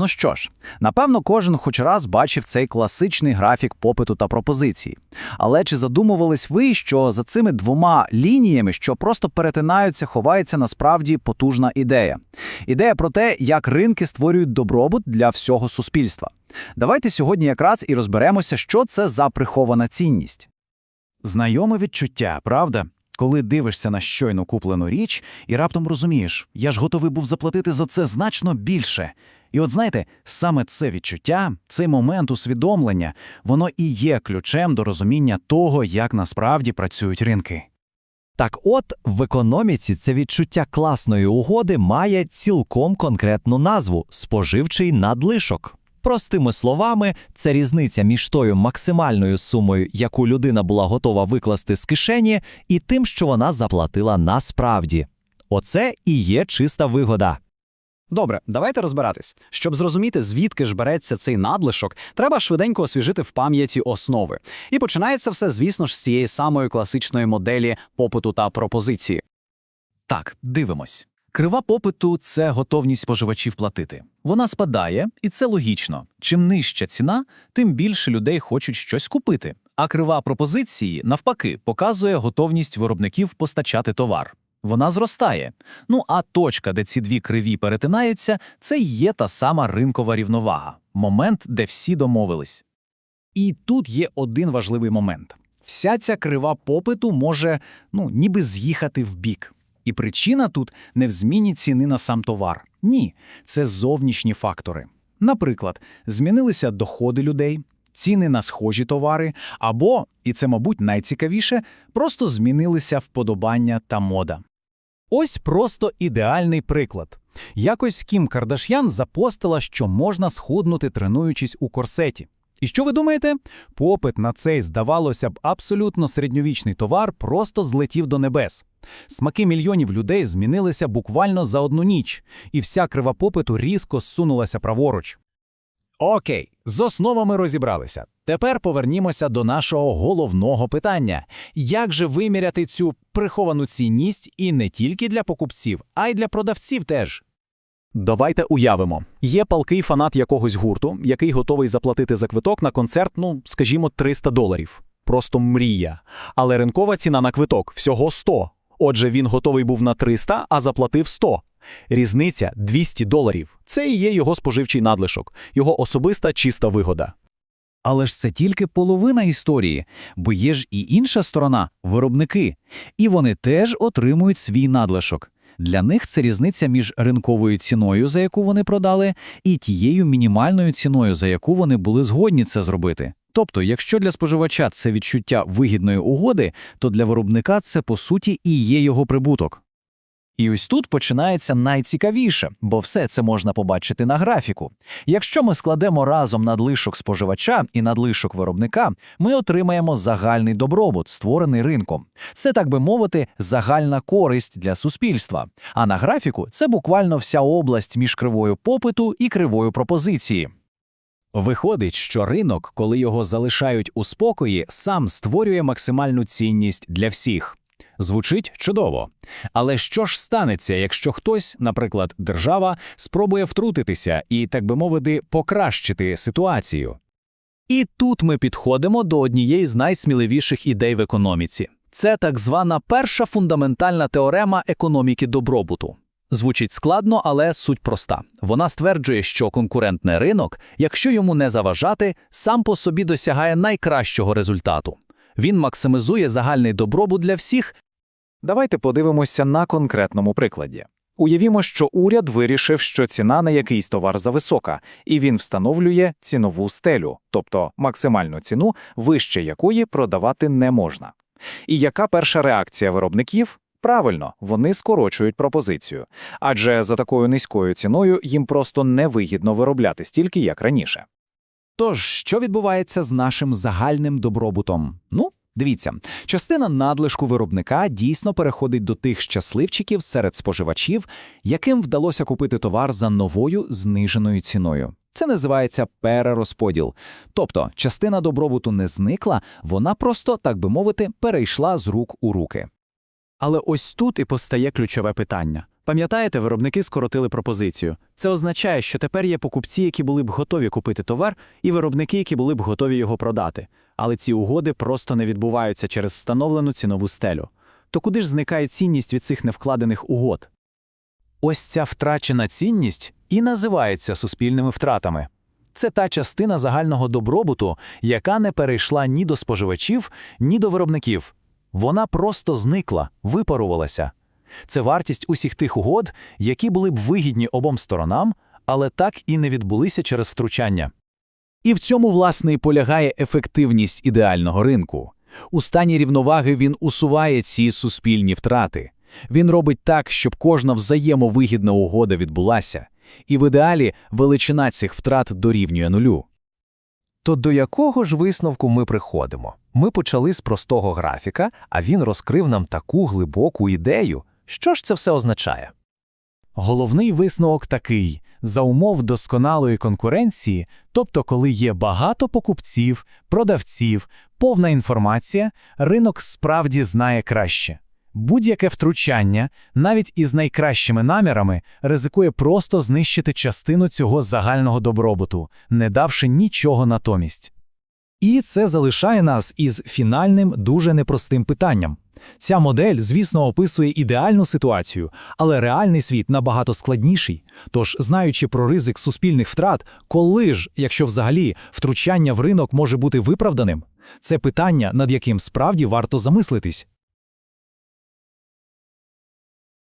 Ну що ж, напевно, кожен хоч раз бачив цей класичний графік попиту та пропозиції. Але чи задумувались ви, що за цими двома лініями, що просто перетинаються, ховається насправді потужна ідея? Ідея про те, як ринки створюють добробут для всього суспільства. Давайте сьогодні якраз і розберемося, що це за прихована цінність. Знайоме відчуття, правда? Коли дивишся на щойно куплену річ і раптом розумієш, я ж готовий був заплатити за це значно більше. І от знаєте, саме це відчуття, цей момент усвідомлення, воно і є ключем до розуміння того, як насправді працюють ринки. Так от, в економіці це відчуття класної угоди має цілком конкретну назву споживчий надлишок. Простими словами, це різниця між тою максимальною сумою, яку людина була готова викласти з кишені, і тим, що вона заплатила насправді. Оце і є чиста вигода. Добре, давайте розбиратись. Щоб зрозуміти, звідки ж береться цей надлишок, треба швиденько освіжити в пам'яті основи. І починається все, звісно ж, з цієї самої класичної моделі попиту та пропозиції. Так, дивимось. Крива попиту це готовність споживачів платити. Вона спадає, і це логічно. Чим нижча ціна, тим більше людей хочуть щось купити. А крива пропозиції, навпаки, показує готовність виробників постачати товар. Вона зростає. Ну а точка, де ці дві криві перетинаються, це й є та сама ринкова рівновага, момент, де всі домовились. І тут є один важливий момент: вся ця крива попиту може ну, ніби з'їхати в бік. І причина тут не в зміні ціни на сам товар. Ні, це зовнішні фактори. Наприклад, змінилися доходи людей, ціни на схожі товари, або, і це, мабуть, найцікавіше, просто змінилися вподобання та мода. Ось просто ідеальний приклад. Якось Кім Кардаш'ян запостила, що можна схуднути, тренуючись у корсеті. І що ви думаєте? Попит на цей, здавалося б, абсолютно середньовічний товар просто злетів до небес. Смаки мільйонів людей змінилися буквально за одну ніч, і вся крива попиту різко зсунулася праворуч. Окей, з основами розібралися. Тепер повернімося до нашого головного питання: як же виміряти цю приховану цінність і не тільки для покупців, а й для продавців теж? Давайте уявимо, є палкий фанат якогось гурту, який готовий заплатити за квиток на концерт, ну, скажімо, 300 доларів. Просто мрія. Але ринкова ціна на квиток всього 100. Отже, він готовий був на 300, а заплатив 100. Різниця 200 доларів. Це і є його споживчий надлишок, його особиста чиста вигода. Але ж це тільки половина історії, бо є ж і інша сторона виробники. І вони теж отримують свій надлишок. Для них це різниця між ринковою ціною, за яку вони продали, і тією мінімальною ціною, за яку вони були згодні це зробити. Тобто, якщо для споживача це відчуття вигідної угоди, то для виробника це по суті і є його прибуток. І ось тут починається найцікавіше, бо все це можна побачити на графіку. Якщо ми складемо разом надлишок споживача і надлишок виробника, ми отримаємо загальний добробут, створений ринком. Це, так би мовити, загальна користь для суспільства. А на графіку це буквально вся область між кривою попиту і кривою пропозиції. Виходить, що ринок, коли його залишають у спокої, сам створює максимальну цінність для всіх. Звучить чудово. Але що ж станеться, якщо хтось, наприклад, держава, спробує втрутитися і, так би мовити, покращити ситуацію? І тут ми підходимо до однієї з найсміливіших ідей в економіці. Це так звана перша фундаментальна теорема економіки добробуту. Звучить складно, але суть проста. Вона стверджує, що конкурентний ринок, якщо йому не заважати, сам по собі досягає найкращого результату. Він максимізує загальний добробут для всіх. Давайте подивимося на конкретному прикладі. Уявімо, що уряд вирішив, що ціна на якийсь товар зависока, і він встановлює цінову стелю, тобто максимальну ціну, вище якої продавати не можна. І яка перша реакція виробників? Правильно, вони скорочують пропозицію, адже за такою низькою ціною їм просто невигідно виробляти стільки, як раніше. Тож, що відбувається з нашим загальним добробутом? Ну, дивіться, частина надлишку виробника дійсно переходить до тих щасливчиків серед споживачів, яким вдалося купити товар за новою зниженою ціною. Це називається перерозподіл. Тобто частина добробуту не зникла, вона просто, так би мовити, перейшла з рук у руки. Але ось тут і постає ключове питання: Пам'ятаєте, виробники скоротили пропозицію. Це означає, що тепер є покупці, які були б готові купити товар, і виробники, які були б готові його продати. Але ці угоди просто не відбуваються через встановлену цінову стелю. То куди ж зникає цінність від цих невкладених угод? Ось ця втрачена цінність і називається суспільними втратами. Це та частина загального добробуту, яка не перейшла ні до споживачів, ні до виробників. Вона просто зникла, випарувалася. Це вартість усіх тих угод, які були б вигідні обом сторонам, але так і не відбулися через втручання. І в цьому, власне, і полягає ефективність ідеального ринку. У стані рівноваги він усуває ці суспільні втрати. Він робить так, щоб кожна взаємовигідна угода відбулася, і в ідеалі величина цих втрат дорівнює нулю. То до якого ж висновку ми приходимо? Ми почали з простого графіка, а він розкрив нам таку глибоку ідею. Що ж це все означає? Головний висновок такий: за умов досконалої конкуренції, тобто коли є багато покупців, продавців, повна інформація, ринок справді знає краще. Будь-яке втручання, навіть із найкращими намірами, ризикує просто знищити частину цього загального добробуту, не давши нічого натомість. І це залишає нас із фінальним дуже непростим питанням. Ця модель, звісно, описує ідеальну ситуацію, але реальний світ набагато складніший. Тож, знаючи про ризик суспільних втрат, коли ж, якщо взагалі, втручання в ринок може бути виправданим? Це питання, над яким справді варто замислитись.